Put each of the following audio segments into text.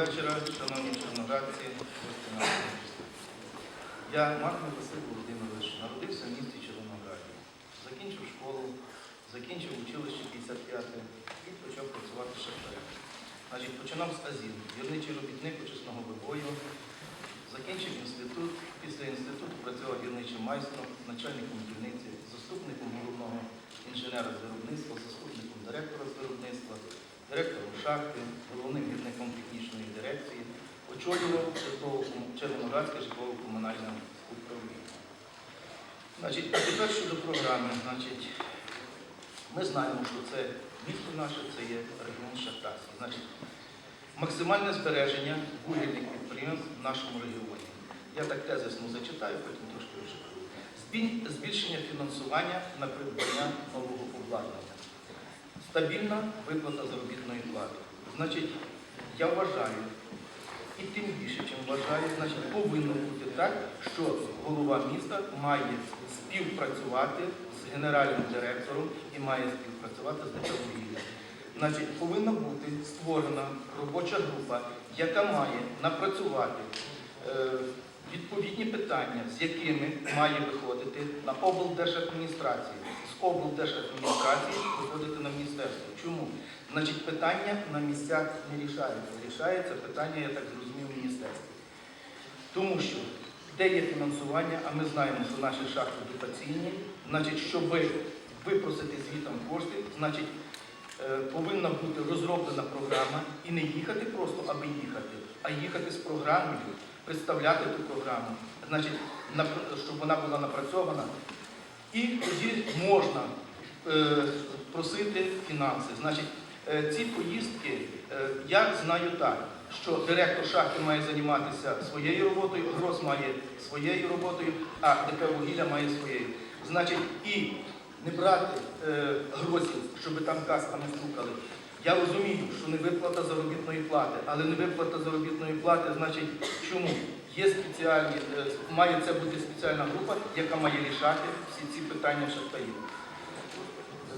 вечора, шановні чорноградці, гості нашого. Я Марко Василь Володимирович, народився в місті Червонограді. Закінчив школу, закінчив училище 55 і почав працювати шахтарем. Значить, починав з АЗІН, вірничий робітник очисного вибою, закінчив інститут. Після інституту працював вірничим майстром, начальником дільниці, заступником головного інженера з виробництва, заступником директора з виробництва, директором шахти, головним гірником технічної дирекції, очолював Червоноградське житлово-комунальне управління. Значить, тепер щодо програми. Значить, ми знаємо, що це місто наше, це є регіон Шахтарський. Значить, максимальне збереження вугільних підприємств в нашому регіоні. Я так тезисно зачитаю, потім трошки. Збіль- Збільшення фінансування на придбання нового обладнання. Стабільна виплата заробітної плати. Значить, я вважаю, і тим більше, чим вважаю, значить, повинно бути так, що голова міста має співпрацювати з генеральним директором і має співпрацювати з Державним. Значить, повинна бути створена робоча група, яка має напрацювати е, відповідні питання, з якими має виходити на облдержадміністрації, з облдержадміністрації виходити на міністерство. Чому? Значить, питання на місцях не рішаються. Рішається питання, я так зрозумів, в міністерстві. Тому що де є фінансування, а ми знаємо, що наші шахти дотаційні, значить, щоб випросити звітом кошти, значить, е, повинна бути розроблена програма і не їхати просто, аби їхати, а їхати з програмою, представляти ту програму, значить, щоб вона була напрацьована. І тоді можна е, просити фінанси. Значить, е, ці поїздки е, я знаю так, що директор шахти має займатися своєю роботою, ГРОС має своєю роботою, а ДП вугілля має своєю. Значить, і не брати е, грозів, щоб там касками стукали. Я розумію, що не виплата заробітної плати, але не виплата заробітної плати, значить, чому? Є спеціальні, е, має це бути спеціальна група, яка має рішати всі ці питання шахтарів.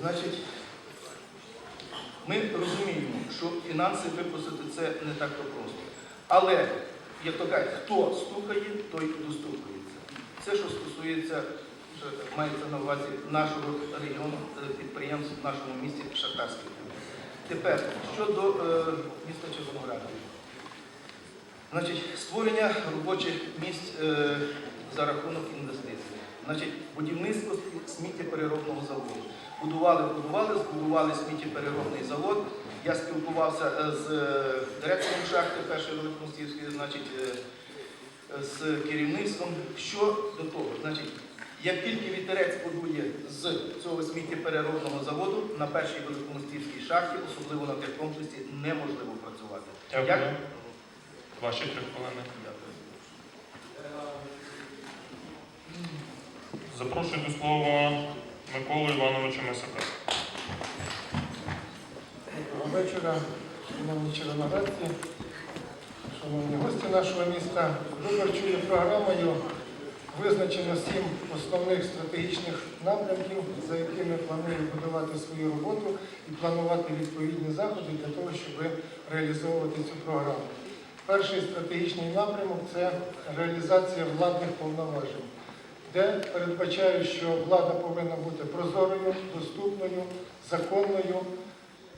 Значить, ми розуміємо, що фінанси випросити це не так то просто. Але, як то кажуть, хто стукає, той достукається. Це, що стосується, мається на увазі нашого регіону е, підприємств в нашому місті Шахтарський. Тепер щодо е, міста Червонограда. Значить, створення робочих місць е, за рахунок інвестицій. Значить, будівництво сміттєпереробного заводу. Будували, будували, збудували сміттєпереробний завод. Я спілкувався е, з е, директором шахти першої Великомостівської, значить, з керівництвом. Що до того? Значить, як тільки вітерець подує з цього сміттєпереробного заводу, на першій Великомостівській шахті, особливо на техкомплексі, неможливо працювати. Як? Ваші три хвилини. Запрошую до слова Миколу Івановича Мисака. Доброго вечора, шановні червоноградці, шановні гості нашого міста. Виборчою програмою визначено сім основних стратегічних напрямків, за якими планую будувати свою роботу і планувати відповідні заходи для того, щоб реалізовувати цю програму. Перший стратегічний напрямок це реалізація владних повноважень, де передбачаю, що влада повинна бути прозорою, доступною, законною,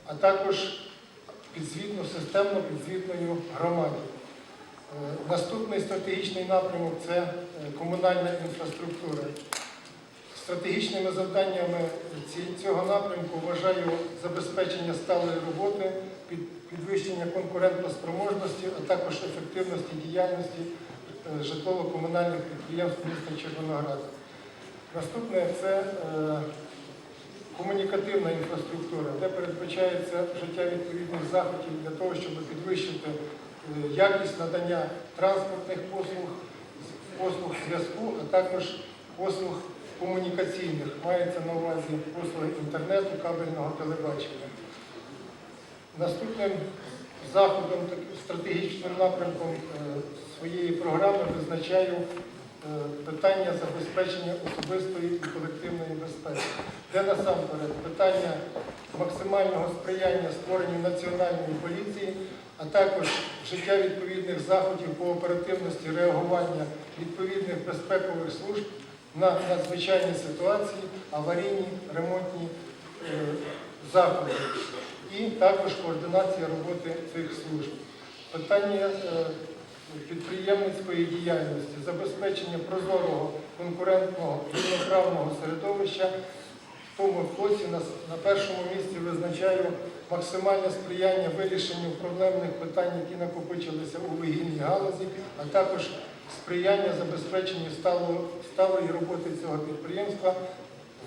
а також підзвітно, системно підзвітною громаді. Е, Наступний стратегічний напрямок це е, комунальна інфраструктура. Стратегічними завданнями цього напрямку вважаю забезпечення сталої роботи, підвищення конкурентоспроможності, а також ефективності діяльності е, житлово-комунальних підприємств міста Червонограда. Наступне це е, комунікативна інфраструктура, де передбачається вжиття відповідних заходів для того, щоб підвищити е, якість надання транспортних послуг, послуг зв'язку, а також послуг комунікаційних. Мається на увазі послуги інтернету, кабельного телебачення. Наступним заходом, стратегічним напрямком е, своєї програми визначаю е, питання забезпечення особистої і колективної безпеки, де насамперед питання максимального сприяння створенню національної поліції, а також вжиття відповідних заходів по оперативності реагування відповідних безпекових служб на надзвичайні ситуації, аварійні, ремонтні е, заходи і також координація роботи цих служб. Питання е, підприємницької діяльності, забезпечення прозорого, конкурентного, рівноправного середовища. В тому на, на першому місці визначаю максимальне сприяння вирішенню проблемних питань, які накопичилися у вугільній галузі, а також сприяння забезпеченню сталої роботи цього підприємства.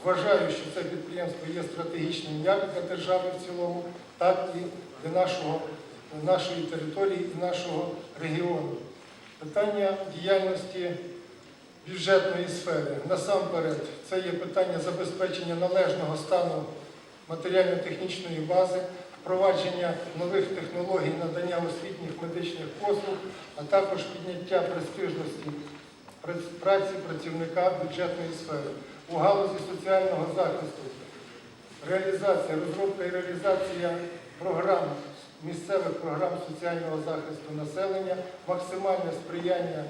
Вважаю, що це підприємство є стратегічним як для держави в цілому, так і для нашого, нашої території і нашого регіону. Питання діяльності бюджетної сфери. Насамперед, це є питання забезпечення належного стану матеріально-технічної бази, впровадження нових технологій надання освітніх медичних послуг, а також підняття престижності праці працівника бюджетної сфери. У галузі соціального захисту реалізація, розробка і реалізація програм, місцевих програм соціального захисту населення, максимальне сприяння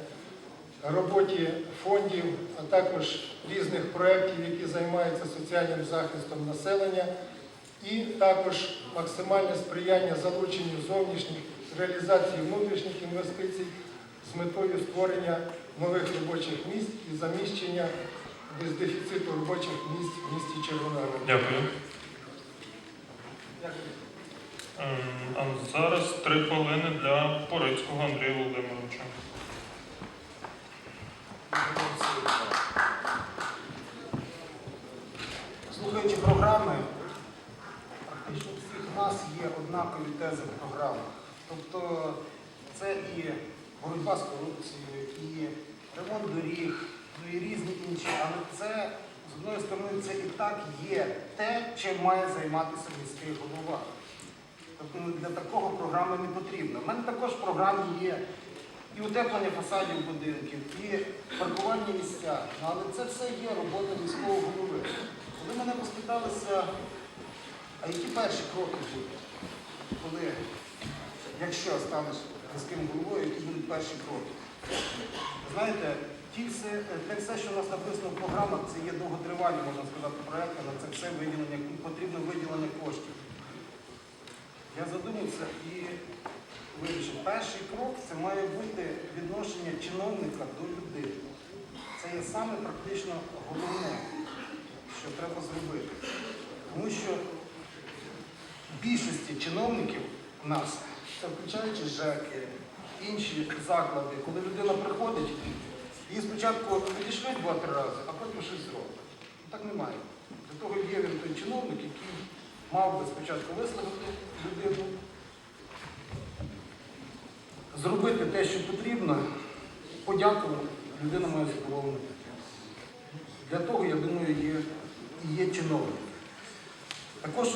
роботі фондів, а також різних проєктів, які займаються соціальним захистом населення, і також максимальне сприяння залученню зовнішніх реалізації внутрішніх інвестицій з метою створення нових робочих місць і заміщення без дефіциту робочих місць в місті Червоноград. Дякую. Ем, А зараз три хвилини для Порицького Андрія Володимировича. Слухаючи програми, нас є однакові тези в програмах. Тобто це і боротьба з корупцією, і ремонт доріг, ну і різні інші. Але це, з одної сторони, це і так є те, чим має займатися міський голова. Тобто ну, для такого програми не потрібно. У мене також в програмі є і утеплення фасадів будинків, і паркувальні місця. Ну, але це все є робота міського голови. Коли мене поспиталися, а які перші кроки будуть, коли, якщо станеш міським головою, які будуть перші кроки? Знаєте, ті все, те все, що у нас написано в програмах, це є довготривалі, можна сказати, проекти, на це все виділення, потрібно виділення коштів. Я задумався і вирішив, перший крок це має бути відношення чиновника до людини. Це є саме практично головне, що треба зробити. Тому що більшості чиновників у нас, це включаючи ЖЕКи, інші заклади, коли людина приходить, її спочатку підійшли два-три рази, а потім щось зробить. Так немає. Для того є він той чиновник, який мав би спочатку вислухати людину, зробити те, що потрібно, подякувати, людина має задоволення. Для того, я думаю, є, є чиновники. Також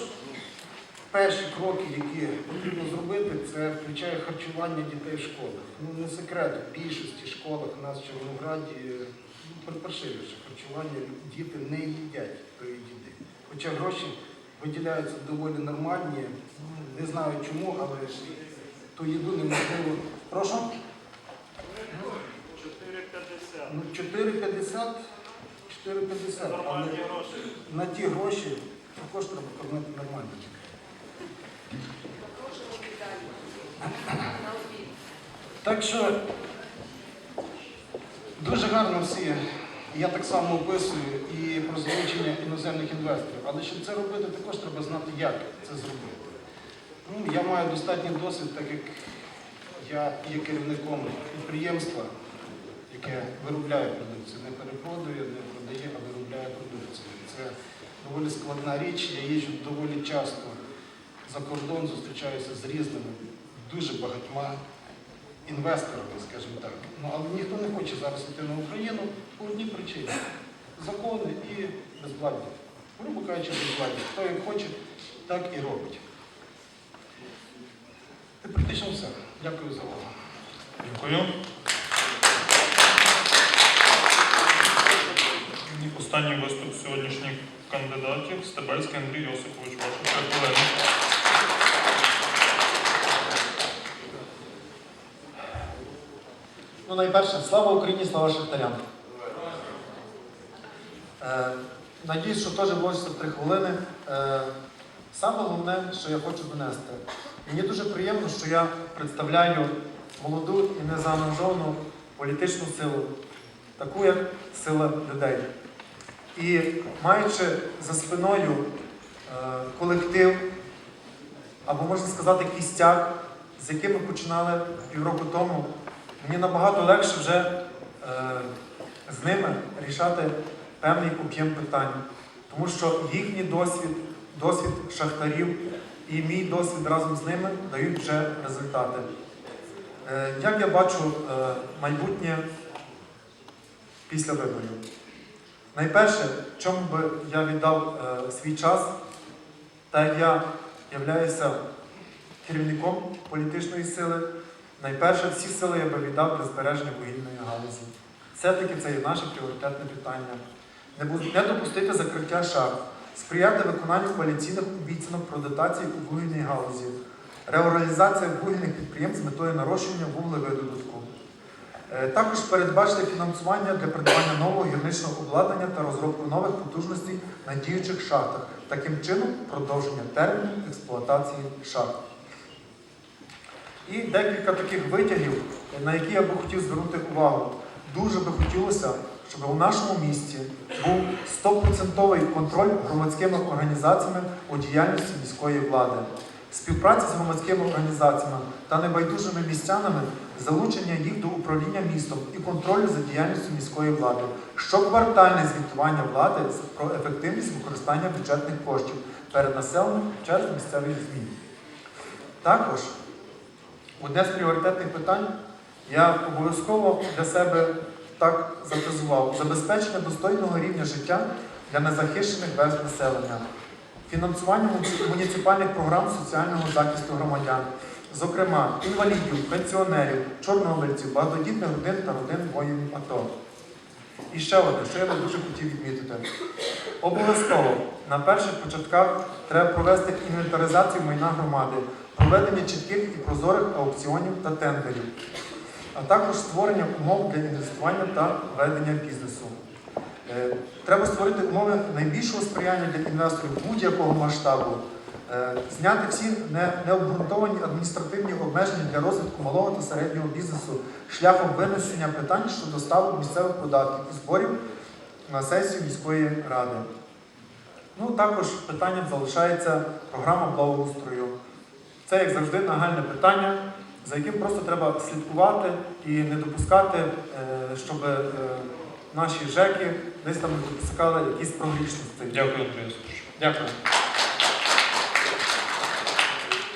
перші кроки, які потрібно зробити, це включає харчування дітей в школах. Ну, не секрет, в більшості школах у нас в Червонограді ну, паршивіше харчування діти не їдять тої їди. Хоча гроші виділяються доволі нормальні, Ну, не знаю чому, але ту їду неможливо. Прошу? 4,50. Ну, 4,50, 4,50. Але на ті гроші також треба кормити нормально. Так що дуже гарно всі, я так само описую і про залучення іноземних інвесторів, але щоб це робити, також треба знати, як це зробити. Ну, я маю достатній досвід, так як я є керівником підприємства, яке виробляє продукцію, не перепродує, не продає, а виробляє продукцію. Це доволі складна річ. Я їжджу доволі часто за кордон, зустрічаюся з різними, дуже багатьма інвесторами, скажімо так. Ну, але ніхто не хоче зараз йти на Україну по одній причині. Закони і безвладдя. Грубо кажучи, безвладдя. Хто як хоче, так і робить. Це практично все. Дякую за увагу. Дякую. І останній виступ сьогоднішніх кандидатів Стебельський Андрій Йосипович. Ваші три Ну, найперше, слава Україні, слава шахтарям. Е, надіюсь, що теж вложиться три хвилини. Е, саме головне, що я хочу донести. Мені дуже приємно, що я представляю молоду і незаангажовану політичну силу, таку як сила людей. І маючи за спиною е, колектив, або можна сказати, кістяк, з яким ми починали півроку тому, мені набагато легше вже е, з ними рішати певний об'єм питань. Тому що їхній досвід, досвід шахтарів і мій досвід разом з ними дають вже результати. Е, як я бачу е, майбутнє після виборів? Найперше, чому би я віддав е, свій час, так як я являюся керівником політичної сили, найперше всі сили я би віддав для збереження вугільної галузі. Все-таки це є наше пріоритетне питання. Не допустити закриття шахт, сприяти виконанню коаліційних обіцянок про дотації у вугільній галузі, реорганізація вугільних підприємств з метою нарощування вуглевидобутку. Е, Також передбачити фінансування для придбання нового гірничного обладнання та розробку нових потужностей на діючих шахтах, таким чином продовження терміну експлуатації шахт. І декілька таких витягів, на які я би хотів звернути увагу. Дуже би хотілося, щоб у нашому місті був 100% контроль громадськими організаціями у діяльності міської влади. Співпраця з громадськими організаціями та небайдужими містянами, залучення їх до управління містом і контролю за діяльністю міської влади, щоквартальне звітування влади про ефективність використання бюджетних коштів перед населенням через місцеві ЗМІ. Також одне з пріоритетних питань я обов'язково для себе так затезував забезпечення достойного рівня життя для незахищених верств населення, фінансування муніципальних програм соціального захисту громадян, зокрема інвалідів, пенсіонерів, чорнобильців, багатодітних родин та родин воїнів АТО. І ще одне, що я би дуже хотів відмітити. Обов'язково на перших початках треба провести інвентаризацію майна громади, проведення чітких і прозорих аукціонів та тендерів, а також створення умов для інвестування та ведення бізнесу. Е, Треба створити умови найбільшого сприяння для інвесторів будь-якого масштабу, Е, зняти всі необґрунтовані адміністративні обмеження для розвитку малого та середнього бізнесу шляхом винесення питань щодо ставок місцевих податків і зборів на сесію міської ради. Ну, також питанням залишається програма благоустрою. Це, як завжди, нагальне питання, за яким просто треба слідкувати і не допускати, е, щоб е, наші ЖЕКи десь там не допускали якісь прогрішності. Дякую, Андрій Дякую.